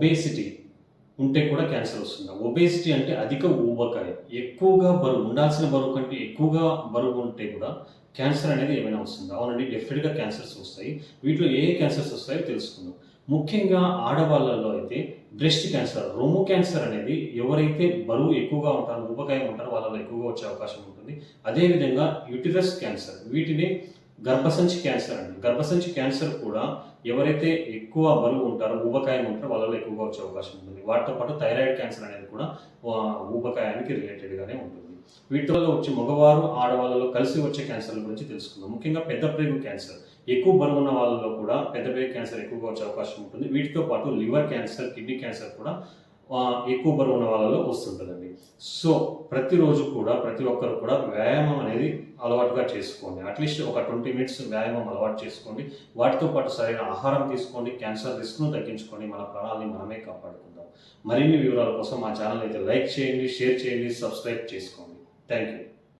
Obesity ఉంటే కూడా cancer వస్తుంది? ఒబేసిటీ అంటే అధిక ఊబకాయం. ఎక్కువగా బరువు ఉండాల్సిన బరువు కంటే ఎక్కువగా బరువు ఉంటే కూడా క్యాన్సర్ అనేది ఏమైనా వస్తుందా? అవునండి డెఫినెట్గా క్యాన్సర్స్ వస్తాయి. వీటిలో ఏ ఏ క్యాన్సర్స్ వస్తాయో తెలుసుకుందాం. ముఖ్యంగా ఆడవాళ్ళలో అయితే బ్రెస్ట్ క్యాన్సర్ రొమ్ము క్యాన్సర్ అనేది ఎవరైతే బరువు ఎక్కువగా ఉంటారో ఊబకాయం ఉంటారో వాళ్ళలో ఎక్కువగా వచ్చే అవకాశం ఉంటుంది. అదేవిధంగా యూటిరస్ క్యాన్సర్ వీటిని గర్భసంచి క్యాన్సర్ అండి. గర్భసంచి క్యాన్సర్ కూడా ఎవరైతే ఎక్కువ బరువు ఉంటారో ఊబకాయం ఉంటారో వాళ్ళలో ఎక్కువగా వచ్చే అవకాశం ఉంటుంది. వాటితో పాటు థైరాయిడ్ క్యాన్సర్ అనేది కూడా ఊబకాయానికి రిలేటెడ్గానే ఉంటుంది. వీటిలో వచ్చే మగవారు ఆడవాళ్ళలో కలిసి వచ్చే క్యాన్సర్ల గురించి తెలుసుకుందాం. ముఖ్యంగా పెద్ద ప్రేగు క్యాన్సర్. ఎక్కువ బరువు ఉన్న వాళ్ళలో కూడా పెద్ద ప్రేగు క్యాన్సర్ ఎక్కువగా వచ్చే అవకాశం ఉంటుంది. వీటితో పాటు లివర్ క్యాన్సర్ కిడ్నీ క్యాన్సర్ కూడా ఎక్కువ బరువు ఉన్న వాళ్ళలో వస్తుంటుందండి. సో ప్రతిరోజు కూడా ప్రతి ఒక్కరు కూడా వ్యాయామం అనేది అలవాటుగా చేసుకోండి. అట్లీస్ట్ ఒక ట్వంటీ మినిట్స్ వ్యాయామం అలవాటు చేసుకోండి. వాటితో పాటు సరైన ఆహారం తీసుకోండి. క్యాన్సర్ రిస్క్ను తగ్గించుకొని మన ప్రాణాలని మనమే కాపాడుకుందాం. మరిన్ని వివరాల కోసం మా ఛానల్ అయితే లైక్ చేయండి షేర్ చేయండి సబ్స్క్రైబ్ చేసుకోండి. Thank you